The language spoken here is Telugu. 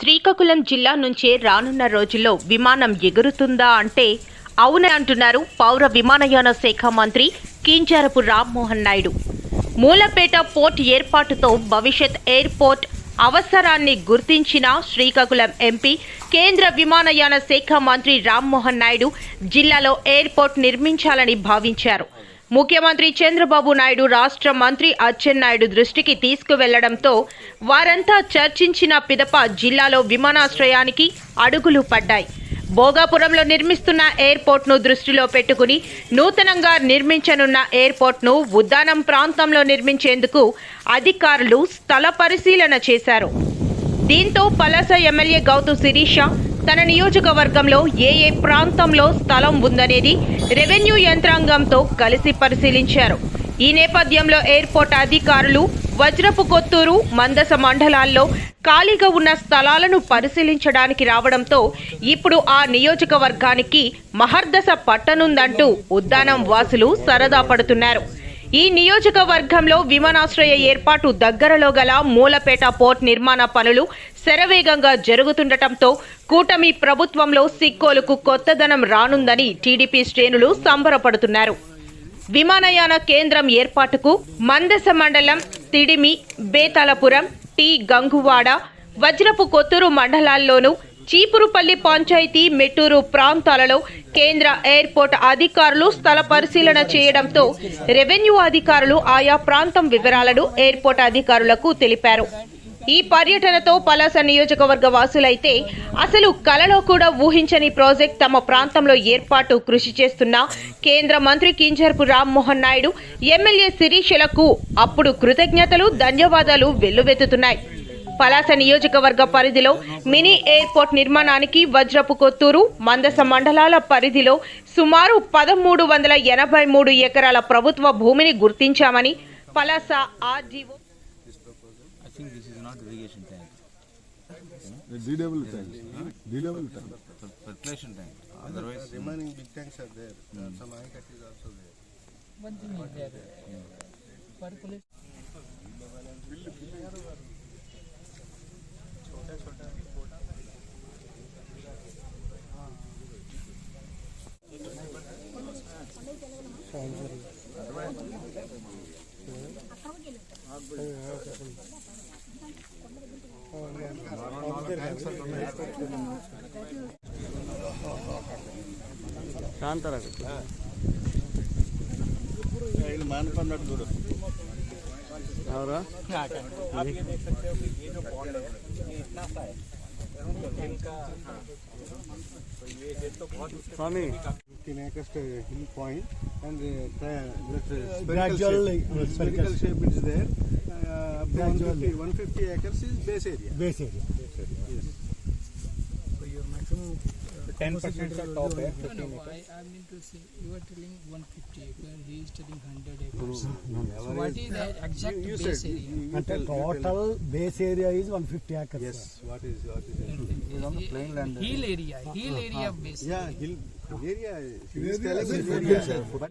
శ్రీకాకుళం జిల్లా నుంచే రానున్న రోజుల్లో విమానం ఎగురుతుందా అంటే అవునే అంటున్నారు పౌర విమానయాన శాఖ మంత్రి కింజారపు రామ్మోహన్ నాయుడు. మూలపేట పోర్ట్ ఏర్పాటుతో భవిష్యత్ ఎయిర్పోర్ట్ అవసరాన్ని గుర్తించిన శ్రీకాకుళం ఎంపీ కేంద్ర విమానయాన శాఖ మంత్రి రామ్మోహన్ నాయుడు జిల్లాలో ఎయిర్పోర్ట్ నిర్మించాలని భావించారు. ముఖ్యమంత్రి చంద్రబాబు నాయుడు రాష్ట్ర మంత్రి అచ్చెన్నాయుడు దృష్టికి తీసుకువెళ్ళడంతో వారంతా చర్చించిన పిదప జిల్లాలో విమానాశ్రయానికి అడుగులు పడ్డాయి. భోగాపురంలో నిర్మిస్తున్న ఎయిర్పోర్ట్ను దృష్టిలో పెట్టుకుని నూతనంగా నిర్మించనున్న ఎయిర్పోర్ట్ను ఉద్దానం ప్రాంతంలో నిర్మించేందుకు అధికారులు స్థల పరిశీలన చేశారు. దీంతో పలాస ఎమ్మెల్యే గౌతు శిరీష తన నియోజకవర్గంలో ఏ ఏ ప్రాంతంలో స్థలం ఉందనేది రెవెన్యూ యంత్రాంగంతో కలిసి పరిశీలించారు. ఈ నేపథ్యంలో ఎయిర్పోర్ట్ అధికారులు వజ్రపు కొత్తూరు మందస మండలాల్లో ఖాళీగా ఉన్న స్థలాలను పరిశీలించడానికి రావడంతో ఇప్పుడు ఆ నియోజకవర్గానికి మహర్దశ పట్టనుందంటూ ఉద్దానం వాసులు సరదా పడుతున్నారు. ఈ నియోజకవర్గంలో విమానాశ్రయ ఏర్పాటు దగ్గరలో గల మూలపేట పోర్ట్ నిర్మాణ పనులు శరవేగంగా జరుగుతుండటంతో కూటమి ప్రభుత్వంలో సిక్కోలుకు కొత్తదనం రానుందని టీడీపీ శ్రేణులు సంబరపడుతున్నారు. విమానయాన కేంద్రం ఏర్పాటుకు మందస మండలం తిడిమి బేతాలపురం టి గంగువాడ వజ్రపు కొత్తూరు మండలాల్లోనూ చీపురుపల్లి పంచాయతీ మెట్టూరు ప్రాంతాలలో కేంద్ర ఎయిర్పోర్ట్ అధికారులు స్థల పరిశీలన చేయడంతో రెవెన్యూ అధికారులు ఆయా ప్రాంతం వివరాలను ఎయిర్పోర్ట్ అధికారులకు తెలిపారు. ఈ పర్యటనతో పలాస నియోజకవర్గ వాసులైతే అసలు కలలో కూడా ఊహించని ప్రాజెక్ట్ తమ ప్రాంతంలో ఏర్పాటు కృషి చేస్తున్న కేంద్ర మంత్రి కింజర్పు రామ్మోహన్ నాయుడు ఎమ్మెల్యే శిరీషలకు అప్పుడు కృతజ్ఞతలు ధన్యవాదాలు వెల్లువెత్తుతున్నాయి. పలాస నియోజకవర్గ పరిధిలో మినీ ఎయిర్పోర్ట్ నిర్మాణానికి వజ్రపు కొత్తూరు మందస మండలాల పరిధిలో సుమారు పదమూడు వందల ఎనభై మూడు ఎకరాల ప్రభుత్వ భూమిని గుర్తించామని పలాస ఆర్డీఓ is ಶಾಂತರ ಇಲ್ಲಿ और आप ये तो देख hill point. and uh, let's uh, gradual shape, spherical shape is there. Uh, up to 150, 150 acres is base area. Base area. Base area. Yes. So your maximum. Ten percent का टॉप है. No, no, I, I mean to say you are telling 150 acre, he is telling 100 acres. No, no. So what is the exact you, you base said, area? You, you tell, total base area is 150 acres. Yes. What is what is? It is on the plain land. Hill area, hill area of base. Yeah, hill. Area, area, area, area, area, area, area, area, area, area.